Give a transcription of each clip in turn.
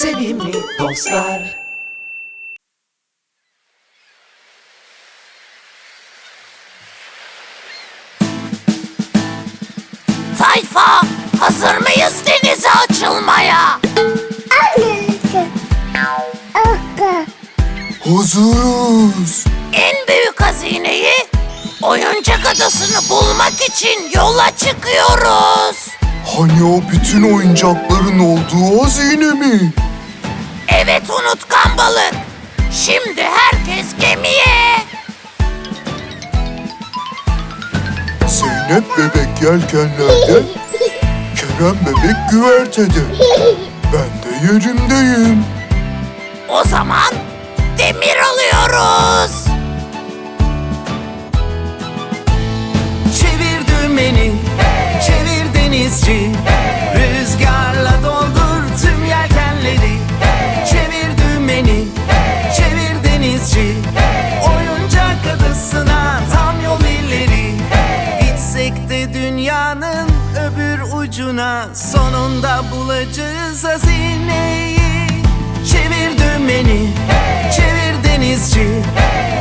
sevimli dostlar. Tayfa, hazır mıyız denize açılmaya? Hazırız. En büyük hazineyi oyuncak adasını bulmak için yola çıkıyoruz. Hani o bütün oyuncakların olduğu hazine mi? Evet unutkan balık. Şimdi herkes gemiye. Zeynep bebek yelkenlerde, Kerem bebek güvertede. Ben de yerimdeyim. O zaman demir alıyoruz. Çevir dümeni, çevir denizci. Ucuna sonunda bulacağız hazineyi. Çevir dümeni, çevir denizci.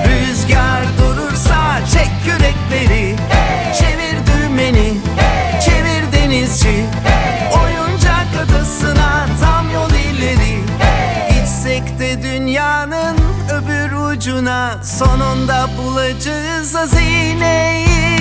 Rüzgar durursa çek kürekleri. Çevir dümeni, çevir denizci. Oyuncak adasına tam yol ileri. Gitsek de dünyanın öbür ucuna sonunda bulacağız hazineyi.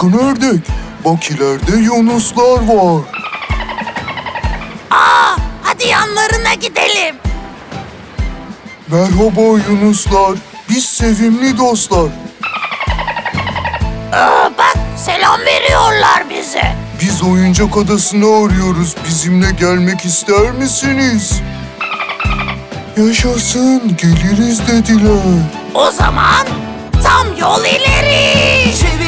Şaşkın ördek, bak ileride yunuslar var. Aa, hadi yanlarına gidelim. Merhaba yunuslar, biz sevimli dostlar. Aa, bak selam veriyorlar bize. Biz oyuncak adasını arıyoruz. Bizimle gelmek ister misiniz? Yaşasın, geliriz dediler. O zaman tam yol ileri. Çevir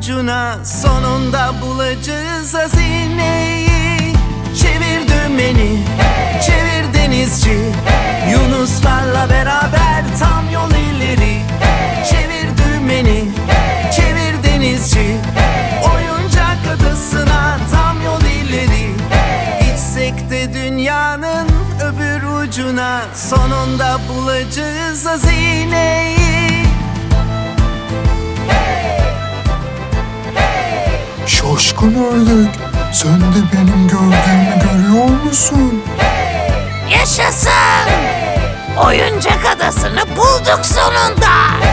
ucuna Sonunda bulacağız hazineyi. Çevir dümeni, çevir denizci. Yunuslarla beraber tam yol ileri. Çevir dümeni, çevir denizci. Oyuncak adasına tam yol ileri. Gitsek de dünyanın öbür ucuna Sonunda bulacağız hazineyi Şaşkın ördek, sen de benim gördüğümü görüyor musun? Yaşasın. Oyuncak adasını bulduk sonunda.